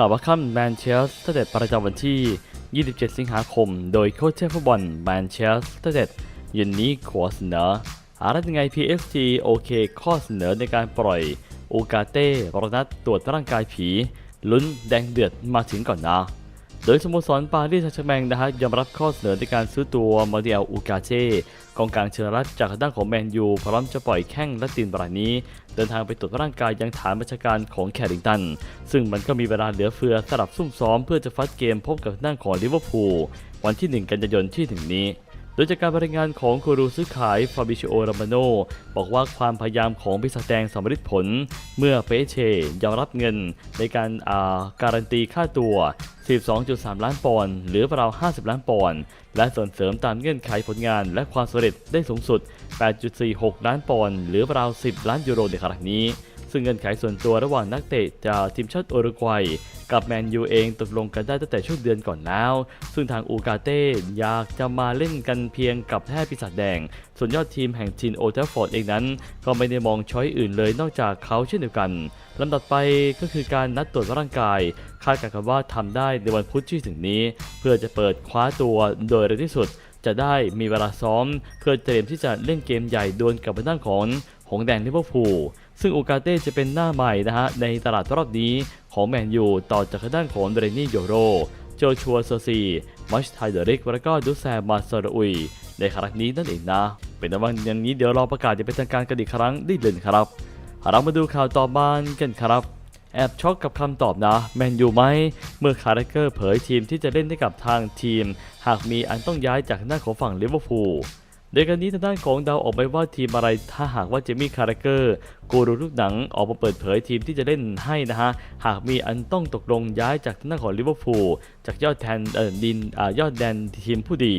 ข่าวว่าค่ำแมนเชสเตอร์เดประจำวันที่ 27 สิงหาคม โดยโค้ชเชฟฟุตบอลแมนเชสเตอร์เดเย็นนี้ขอเสนออะไรยังไง PFT โอเค ข้อเสนอในการปล่อยโอกาเต้รนัดตรวจร่างกายผี ลุ้นแดงเดือดมาถึงก่อนนะ โดยสโมสรปารีสแซงต์แชร์แมงนะฮะยอมรับข้อเสนอในการซื้อตัวมาริเอลอูกาเช่กองกลางเชลรัตจากด้านของแมนยูพร้อมจะปล่อยแข้งและตินบรายนี้ เดินทางไปตรวจร่างกายยังฐานบัญชาการของแคริงตัน ซึ่งมันก็มีเวลาเหลือเฟือสำหรับซุ่มซ้อมเพื่อจะฟัดเกมพบกับด้านของลิเวอร์พูลวันที่ 1 กันยายนที่ถึงนี้ โดยจากการรายงานของกูรูซื้อขายฟาบิชิโอรามโนบอกว่าความพยายามของพิศาแดงสำเร็จผล เมื่อเปเชยอมรับเงินในการอ่าการันตีค่าตัว 12.3 ล้านปอนด์หรือราว 50 ล้านปอนด์และส่วนเสริมตามเงื่อนไขผลงานและความสำเร็จได้สูงสุด 8.46 ล้านปอนด์หรือราว 10 ล้านยูโรในครั้งนี้ ซึ่งเงื่อนไขส่วนตัวระหว่างนักเตะจากทีมชาติโอรุกวัย กับแมนยูเองตกลงกันได้ตั้งแต่ช่วงเดือนก่อนแล้ว ซึ่งทางอูกาเต้อยากจะมาเล่นกันเพียงกับแพทย์ปีศาจแดง ส่วนยอดทีมแห่งทีนโอเทฟฟอร์ดเองนั้น ก็ไม่ได้มองช้อยอื่นเลยนอกจากเขาเช่นเดียวกันลำดับไปก็คือการนัดตรวจร่างกาย คาดการณ์กันว่าทำได้ในวันพุธที่ถึงนี้ เพื่อจะเปิดคว้าตัวโดยเร็วที่สุดจะได้มีเวลาซ้อม เพื่อเตรียมที่จะเล่นเกมใหญ่ดวลกับด้านของหงแดงลิเวอร์พูล ซึ่งโอกาเต้จะเป็นหน้าใหม่นะฮะในตลาดรอบนี้ของแมนยูต่อจากด้านของเดรนี่โยโร โจชัวเซอร์ซีมัชไทเดริกและก็ดูแซมมาซาร์อุย ในครั้งนี้นั่นเองนะ เป็นต่ว่าอย่างนี้เดี๋ยวรอประกาศจะเป็นทางการกันอีกครั้งได้เลยครับเรามาดูข่าวต่อมากันครับแอบช็อกกับคำตอบนะ แมนยูไหม เมื่อคาร์เรเกอร์เผยทีมที่จะเล่นให้กับทางทีม หากมีอันต้องย้ายจากหน้าของฝั่งลิเวอร์พูล โดยการนี้ทางด้านของดาวออกไปว่าทีมอะไรถ้าหากว่าเจมี่คาร์เรเกอร์กูรูลูกหนังออกมาเปิดเผยทีมที่จะเล่นให้นะฮะ หากมีอันต้องตกลงย้ายจากทางด้านของลิเวอร์พูลจากยอดแทนเอ่อดินอ่ายอดแดนทีมผู้ดี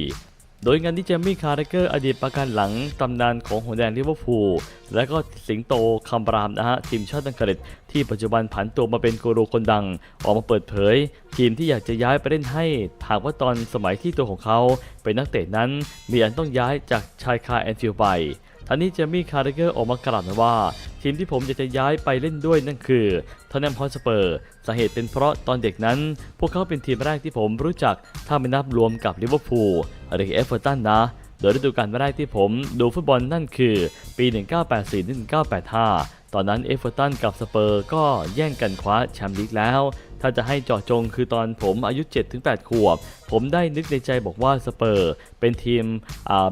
โดยงานที่เจมี่คาร์เรเกอร์อดีตประกันหลังตำนานของหัวแดงลิเวอร์พูลและก็สิงโตคำรามนะฮะทีมชาติอังกฤษที่ปัจจุบันผันตัวมาเป็นกูรูคนดัง ออกมาเปิดเผย ทีมที่อยากจะย้ายไปเล่นให้หากว่าตอนสมัยที่ตัวของเขา เป็นนักเตะนั้น มีอันต้องย้ายจากชายคาแอนฟิลด์ไป ทันนี้เจมี่คาร์เกอร์ออกมากล่าวว่า ทีมที่ผมอยากจะย้ายไปเล่นด้วยนั่นคือทอนแนมฮอสเปอร์สาเหตุเป็นเพราะตอนเด็กนั้น พวกเขาเป็นทีมแรกที่ผมรู้จักถ้าไม่นับรวมกับลิเวอร์พูลหรือเอฟเวอร์ตันนะโดยฤดูกาลแรกที่ผมดูฟุตบอลนั่นคือ ปี 1984-1985 ตอนนั้นเอฟเวอร์ตันกับสเปอร์ก็แย่งกันคว้าแชมป์ลีกแล้ว ถ้าจะให้เจาะจงคือตอนผมอายุ 7-8 ขวบ ผมได้นึกในใจบอกว่าสเปอร์เป็นทีม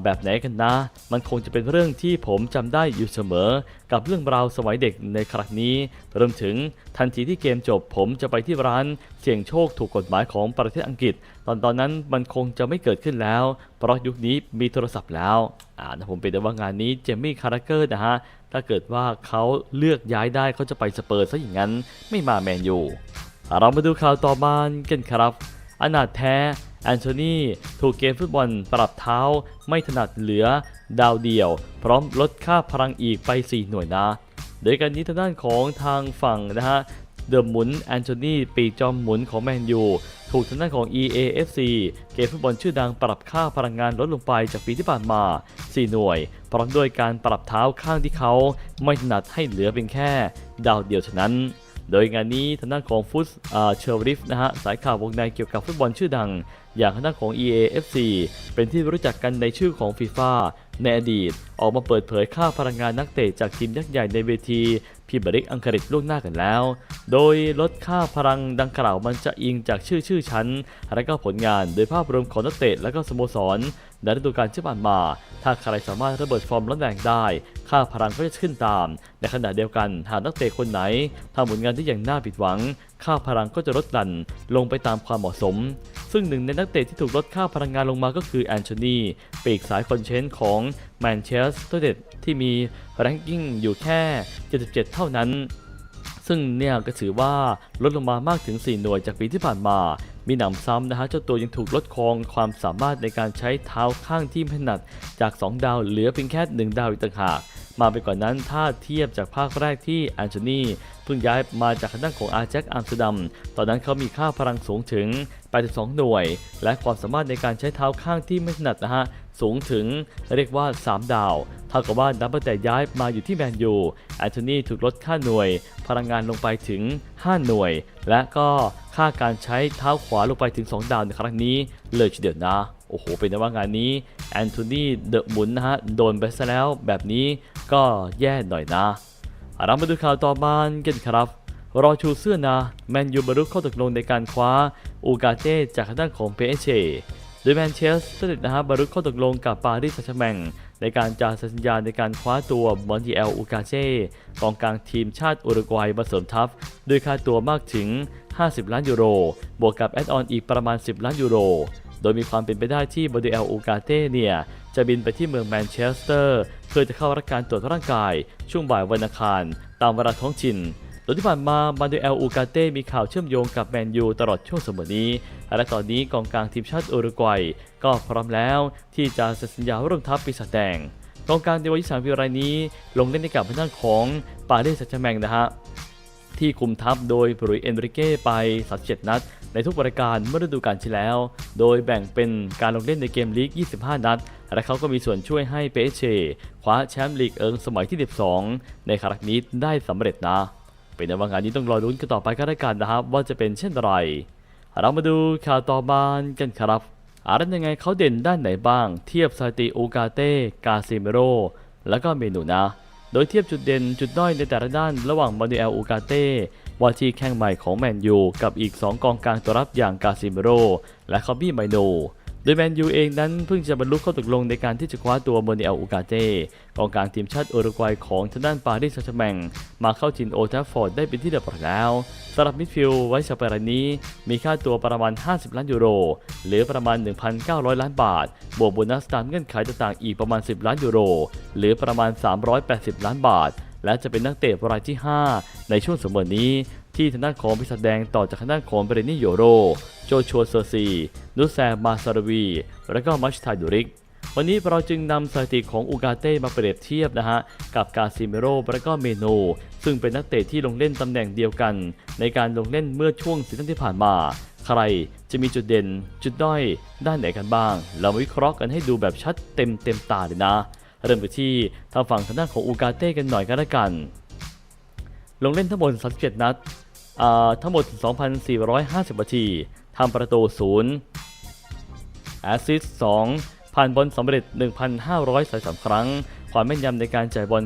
แบบไหนกันนะ มันคงจะเป็นเรื่องที่ผมจำได้อยู่เสมอ กับเรื่องราวสมัยเด็กในครั้งนี้รวมถึงทันทีที่เกมจบผมจะไปที่ร้าน เสี่ยงโชคถูกกฎหมายของประเทศอังกฤษ ตอนตอนนั้นมันคงจะไม่เกิดขึ้นแล้ว เพราะยุคนี้มีโทรศัพท์แล้วอ่านะผมเป็นแต่ว่างานนี้เจมี่คาร์เกอร์นะฮะ ถ้าเกิดว่าเขาเลือกย้ายได้เขาจะไปสเปอร์ซะอย่างนั้นไม่มาแมนยูเรามาดูข่าวต่อมากันครับอนาถแท้แอนโทนีถูกเกมฟุตบอลปรับเท้าไม่ถนัดเหลือดาวเดียว พร้อมลดค่าพลังอีกไป 4 หน่วยนะ โดยการนี้ทางด้านของทางฝั่งนะฮะเดอะหมุนแอนโทนีปีจอมหมุนของแมนยู ถูกทางด้านของ EAFC เกมฟุตบอลชื่อดังปรับค่าพลังงานลดลงไปจากปีที่ผ่านมา 4 หน่วย พร้อมด้วยการปรับเท้าข้างที่เขาไม่ถนัดให้เหลือเป็นแค่ดาวเดียวเท่านั้นโดยงานนี้ทางด้านของฟุตเชอริฟนะฮะสายข่าววงในเกี่ยวกับฟุตบอลชื่อดัง อย่างทางด้านของ EAFC เป็นที่รู้จักกันในชื่อของฟีฟ่า ในอดีต ออกมาเปิดเผยค่าพลังงานนักเตะจากทีมยักษ์ใหญ่ในเวทีพรีเมียร์ลีกอังกฤษล่วงหน้ากันแล้ว โดยลดค่าพลังดังกล่าวมันจะอิงจากชื่อชื่อชั้น และก็ผลงานโดยภาพรวมของนักเตะและก็สโมสร ในฤดูกาลที่ผ่านมา ถ้าใครสามารถระเบิดฟอร์มร้อนแรงได้ ค่าพลังก็จะขึ้นตาม ในขณะเดียวกันหากนักเตะคนไหนทำผลงานที่อย่างน่าผิดหวัง ค่าพลังก็จะลดหลั่นลงไปตามความเหมาะสม ซึ่งหนึ่งในนักเตะที่ถูกลดค่าพลังงานลงมาก็คือแอนโทนีปีกสายคอนเชนต์ของแมนเชสเตอร์เดที่มีแรงกิ้งอยู่แค่ 77 เท่านั้น ซึ่งเนี่ยก็ถือว่าลดลงมามากถึง 4 หน่วยจากปีที่ผ่านมา มีหนำซ้ำนะฮะเจ้าตัวยังถูกลดคองความสามารถในการใช้เท้าข้างที่ถนัดจาก 2 ดาวเหลือเพียงแค่ 1 ดาวอีกต่างหากมาไปก่อนนั้นถ้าเทียบจากภาคแรกที่แอนโทนีเพิ่งย้ายมาจากคณะของอาแจ็คอัมสเตอร์ดัม ตอนนั้นเขามีค่าพลังสูงถึง 82 หน่วย และความสามารถในการใช้เท้าข้างที่ไม่ถนัดนะฮะ สูงถึงเรียกว่า 3 ดาว เท่ากับว่านับตั้งแต่ย้ายมาอยู่ที่แมนยูแอนโทนีถูกลดค่าหน่วย พลังงานลงไปถึง 5 หน่วย และก็ค่าการใช้เท้าขวาลงไปถึง 2 ดาวในครั้งนี้ เลยทีเดียวนะโอ้โห เป็นแต่ว่างานนี้แอนโทนีเดอะมุนนะฮะ โดนไปซะแล้วแบบนี้ก็แย่หน่อยนะเรามาดูข่าวต่อมากันครับ รอชูเสื้อนะแมนยูบรรลุข้อตกลงในการคว้าอูกาเต้จากทางด้านของเปเชโดยแมนเชสเตอร์นะฮะบรรลุข้อตกลงกับปารีสแซงต์แมงในการจาสัญญาในการคว้าตัวมอนติเอลอูกาเช่กองกลางทีมชาติอุรุกวัยมาเสริมทัพด้วยค่าตัวมากถึง 50 ล้านยูโร บวกกับแอดออนอีกประมาณ 10 ล้านยูโร โดยมีความเป็นไปได้ที่มอนติเอลอูกาเต้เนี่ย จะบินไปที่เมืองแมนเชสเตอร์ เพื่อจะเข้ารับการตรวจร่างกายช่วงบ่ายวันอังคาร ตามเวลาท้องถิ่น โดยที่ผ่านมามาดูเอลอูกาเต้มีข่าวเชื่อมโยงกับแมนยูตลอดช่วงเสมอนี้ และตอนนี้กองกลางทีมชาติอุรุกวัย ก็พร้อมแล้วที่จะเซ็นสัญญาร่วมทัพปีศาจแดงกองกลางในวัย23ปีรายนี้ ลงเล่นในกับทางด้านของปารีสแซงต์แชร์แมงนะฮะที่คุมทัพโดยบรุยเอนริเก้ไป 37 นัด ในทุกรายการเมื่อฤดูกาลที่แล้ว โดยแบ่งเป็นการลงเล่นในเกมลีก 25 นัด และเขาก็มีส่วนช่วยให้เปเชคว้าแชมป์ลีกเอิงสมัยที่ 12 ในครั้งนี้ได้สำเร็จนะ เป็นในว่างานนี้ต้องรอลุ้นกันต่อไปก็แล้วกันนะครับ ว่าจะเป็นเช่นไร เรามาดูข่าวต่อมากันครับอารันยังไงเขาเด่นด้านไหนบ้าง เทียบสติโอกาเต้กาซิเมโรแล้วก็เมนูนะ โดยเทียบจุดเด่นจุดด้อยในแต่ละด้านระหว่างมานูเอลอูกาเต้วาทีแข้งใหม่ของแมนยูกับอีก 2 กองกลางตัวรับอย่างกาซิเมโรและคอบบี้ไมโน โดยแมนยูเองนั้นเพิ่งจะบรรลุข้อตกลงในการที่จะคว้าตัวโมเนลอูกาเต้กองกลางทีมชาติอุรุกวัยของทางด้านปารีสแซงต์แมงมาเข้าจินโอทัฟฟอร์ดได้เป็นที่เรียบร้อยแล้วสำหรับมิดฟิลด์ไว้สเปรานี้ มีค่าตัวประมาณ 50 ล้านยูโร หรือประมาณ 1,900 ล้านบาท บวกโบนัสตามเงื่อนไขต่างๆอีกประมาณ 10 ล้านยูโร หรือประมาณ 380 ล้านบาทและจะเป็นนักเตะรายที่ 5 ในช่วงสมอนี้ ที่ทางด้านของพิศดแดงต่อจากทางด้านของเบรนี่โยโร โจชัวเซอร์ซี นุสแซมมาซารวี และก็มัชไทดูริก วันนี้เราจึงนำสถิติของอูกาเต้มาเปรียบเทียบนะฮะ กับกาซิเมโรและก็เมโน ซึ่งเป็นนักเตะที่ลงเล่นตำแหน่งเดียวกัน ในการลงเล่นเมื่อช่วงซีซั่นที่ผ่านมา ใครจะมีจุดเด่น จุดด้อย ด้านไหนกันบ้าง เรามาวิเคราะห์กันให้ดูแบบชัดเต็มเต็มตาเลยนะ เริ่มไปที่ทางฝั่งทางด้านของอูกาเต้กันหน่อยกันละกัน ลงเล่นทั้งหมด37 นัด ทั้งหมด 2,450นาทีทำประตู 0 แอสซิสต์2ผ่านบอลสำเร็จ 1,533 ครั้ง ความแม่นยำในการจ่ายบอล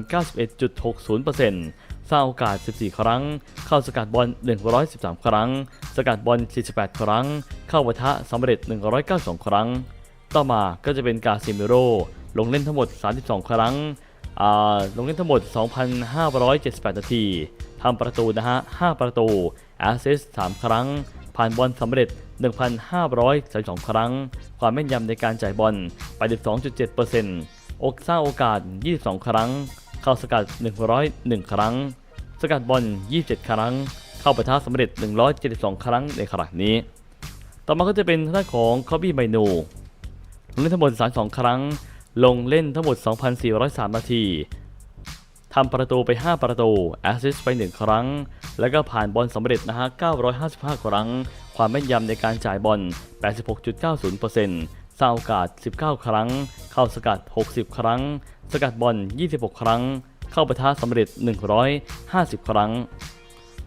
91.60%สร้างโอกาส 14 ครั้ง เข้าสกัดบอล 113 ครั้ง สกัดบอล 48 ครั้ง เข้าปะทะสำเร็จ 192 ครั้ง ต่อมาก็จะเป็นกาซิเมโรลงเล่นทั้งหมด 32 ครั้งลงเล่นทั้งหมด 2,578 นาที ทำประตูนะฮะ 5 ประตูแอสซิสต์3ครั้ง ผ่านบอลสำเร็จ 1,532 ครั้ง ความแม่นยำในการจ่ายบอล 82.7%อกสร้างโอกาส 22 ครั้ง เข้าสกัด 101 ครั้ง สกัดบอล 27 ครั้ง เข้าประทะสำเร็จ 172 ครั้งในขณะนี้ ต่อมาก็จะเป็นทางด้านของคอบบี้ไมนลงเล่นทั้งหมด 32 ครั้ง ลงเล่นทั้งหมด 2,403 นาที ทำประตูไป 5 ประตูแอสซิสต์ไป 1 ครั้ง แล้วก็ผ่านบอลสำเร็จนะฮะ 955 ครั้ง ความแม่นยำในการจ่ายบอล 86.90%สร้างโอกาส 19 ครั้ง เข้าสกัด 60 ครั้ง สกัดบอล 26 ครั้ง เข้าปะทะสำเร็จ 150 ครั้ง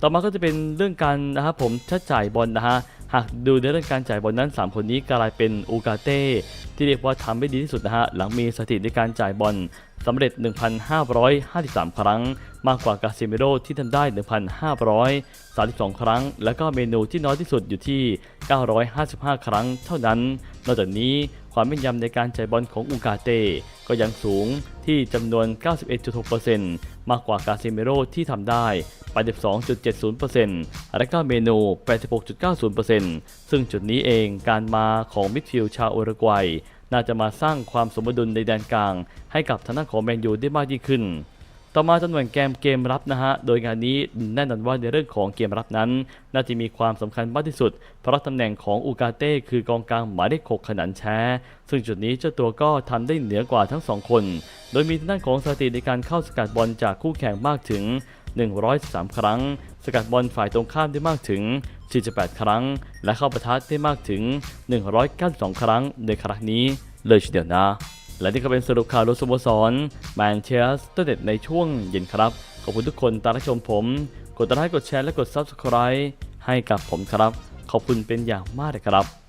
ต่อมาก็จะเป็นเรื่องการนะครับผมชัดจ่ายบอลนะฮะ หากดูในเรื่องการจ่ายบอลนั้น 3 คนนี้กลายเป็นอูกาเต้ที่เรียกว่าทำได้ดีที่สุดนะฮะหลังมีสถิติในการจ่ายบอลสำเร็จ 1,553 ครั้ง มากกว่ากาซิเมโรที่ทำได้ 1,532 ครั้ง แล้วก็เมนูที่น้อยที่สุดอยู่ที่ 955 ครั้งเท่านั้น นอกจากนี้ความแม่นยำในการจ่ายบอลของอูกาเต้ ก็ยังสูงที่จำนวน 91.6%มากกว่ากาซิเมโรที่ทำได้ 82.70%และก็เมนู 86.90%ซึ่งจุดนี้เองการมาของมิดฟิลด์ชาวอุรุกวัย น่าจะมาสร้างความสมดุลในแดนกลาง ให้กับทางด้านของแมนยูได้มากยิ่งขึ้น ต่อมาจำนวนแกมเกมรับนะฮะ โดยงานนี้แน่นอนว่าในเรื่องของเกมรับนั้น น่าจะมีความสำคัญมากที่สุด เพราะตำแหน่งของอูกาเต้คือกองกลางหมายเลขหกขนันแช้ซึ่งจุดนี้เจ้าตัวก็ทำได้เหนือกว่าทั้งสองคน โดยมีทางด้านของสถิติในการเข้าสกัดบอลจากคู่แข่งมากถึง103ครั้ง สกัดบอลฝ่ายตรงข้ามได้มากถึง 48 ครั้ง และเข้าประทัดได้มากถึง 192 ครั้งในครั้งนี้เลยทีเดียวนะ และนี่ก็เป็นสรุปข่าวรถสโมสรแมนเชสเตอร์เด็ดในช่วงเย็นครับ ขอบคุณทุกคนตามรับชมผม กดติดตามกดแชร์และกด Subscribe ให้กับผมครับ ขอบคุณเป็นอย่างมากเลยครับ